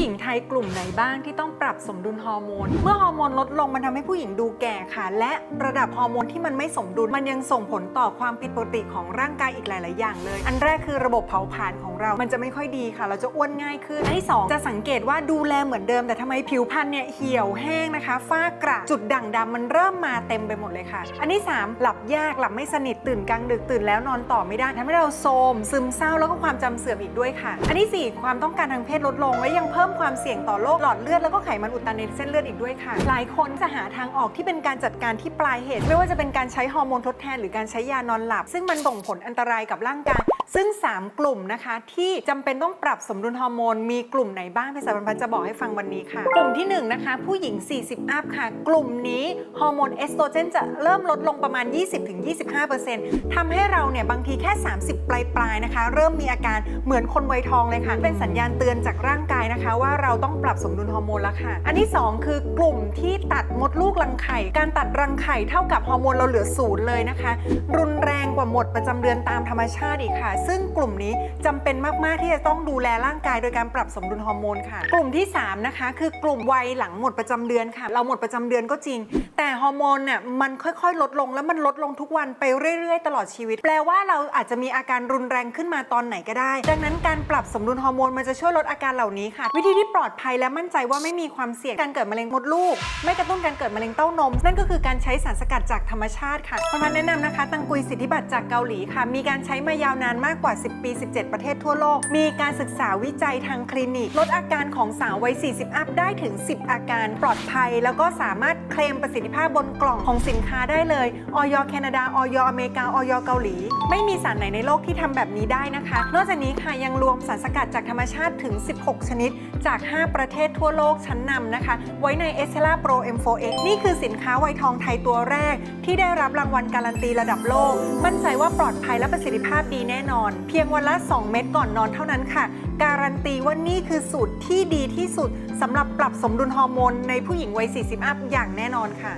หญิงไทยกลุ่มไหนบ้างที่ต้องปรับสมดุลฮอร์โมน เมื่อฮอร์โมนลดลงมันทำให้ผู้หญิงดูแก่ค่ะ และระดับฮอร์โมนที่มันไม่สมดุล มันยังส่งผลต่อความผิดปกติของร่างกายอีกหลาย ๆ อย่างเลย อันแรกคือระบบเผาผลาญของเรา มันจะไม่ค่อยดีค่ะ เราจะอ้วนง่ายขึ้น อันที่สองจะสังเกตว่าดูแลเหมือนเดิม แต่ทำไมผิวพรรณเนี่ยเหี่ยวแห้งนะคะ ฝ้ากระ จุดด่างดำมันเริ่มมาเต็มไปหมดเลยค่ะ อันที่สามหลับยากหลับไม่สนิทตื่นกลางดึกตื่นแล้วนอนต่อไม่ได้ทำให้เราโทรมซึมเศร้าแล้วก็ความจำเสื่อมอีกด้วยค่ะ อันที่สี่ความต้องการทางเพศลดลงและยังเพิ่มความเสี่ยงต่อโรคหลอดเลือดแล้วก็ไขมันอุดตันในเส้นเลือดอีกด้วยค่ะ หลายคนจะหาทางออกที่เป็นการจัดการที่ปลายเหตุ ไม่ว่าจะเป็นการใช้ฮอร์โมนทดแทน หรือการใช้ยานอนหลับ ซึ่งมันส่งผลอันตรายกับร่างกาย ซึ่ง 3 กลุ่มนะคะที่จำเป็นต้องปรับสมดุลฮอร์โมน มีกลุ่มไหนบ้างพี่สาวพันธ์จะบอกให้ฟังวันนี้ค่ะ กลุ่มที่ 1 นะคะ ผู้หญิง 40 อัพค่ะ กลุ่มนี้ฮอร์โมนเอสโตรเจนจะเริ่มลดลงประมาณ 20-25%ทำให้เราเนี่ยบางทีแค่ 30 ปลายๆนะคะ เริ่มมีอาการเหมือนคนวัยทองเลยค่ะ เป็นสัญญาณเตือนจากร่างกายนะคะ ว่าเราต้องปรับสมดุลฮอร์โมนแล้วค่ะ อันที่ 2 คือกลุ่มที่ตัดมดลูกรังไข่ การตัดรังไข่เท่ากับฮอร์โมนเราเหลือศูนย์เลยนะคะ รุนแรงกว่าหมดประจำเดือนตามธรรมชาติอีกค่ะซึ่งกลุ่มนี้จำเป็นมาก ๆ ที่จะต้องดูแลร่างกายโดยการปรับสมดุลฮอร์โมนค่ะ กลุ่มที่ 3 นะคะ คือกลุ่มวัยหลังหมดประจำเดือนค่ะ เราหมดประจำเดือนก็จริง แต่ฮอร์โมนเนี่ยมันค่อยๆ ลดลงแล้วมันลดลงทุกวันไปเรื่อยๆ ตลอดชีวิต แปลว่าเราอาจจะมีอาการรุนแรงขึ้นมาตอนไหนก็ได้ ดังนั้นการปรับสมดุลฮอร์โมนมันจะช่วยลดอาการเหล่านี้ค่ะ วิธีที่ปลอดภัยและมั่นใจว่าไม่มีความเสี่ยงการเกิดมะเร็งมดลูก ไม่กระตุ้นการเกิดมะเร็งเต้านม นั่นก็คือการใช้สารสกัดจากธรรมชาติค่ะพรแนะนำนะคะ ตังกุยสิทธิบัตรจากเกาหลีค่ะ มีการใช้มายาวนานมากกว่า 10 ปี 17 ประเทศทั่วโลก มีการศึกษาวิจัยทางคลินิก ลดอาการของสาววัย 40 อัพได้ถึง 10 อาการปลอดภัย แล้วก็สามารถ ลมประสิทธิภาพบนกล่องของสินค้าได้เลยออยแคนาดาออยอเมริกาออยเกาหลี ไม่มีสารไหนในโลกที่ทำแบบนี้ได้นะคะ นอกจากนี้ค่ะยังรวมสารสกัดจากธรรมชาติถึง 16 ชนิด จาก 5 ประเทศทั่วโลกชั้นนำนะคะ ไว้ใน e s t e l a Pro M4X นี่คือสินค้าไวทองไทยตัวแรก ที่ได้รับรางวัลการันตีระดับโลก มั่นใจว่าปลอดภัยและประสิทธิภาพดีแน่นอน เพียงวันละ 2 เม็ดก่อนนอนเท่านั้นค่ะ การันตีว่านี่คือสูตรที่ดีที่สุดสำหรับปรับสมดุลฮอร์โมนในผู้หญิงวัย40 อัพอย่างแน่นอนค่ะ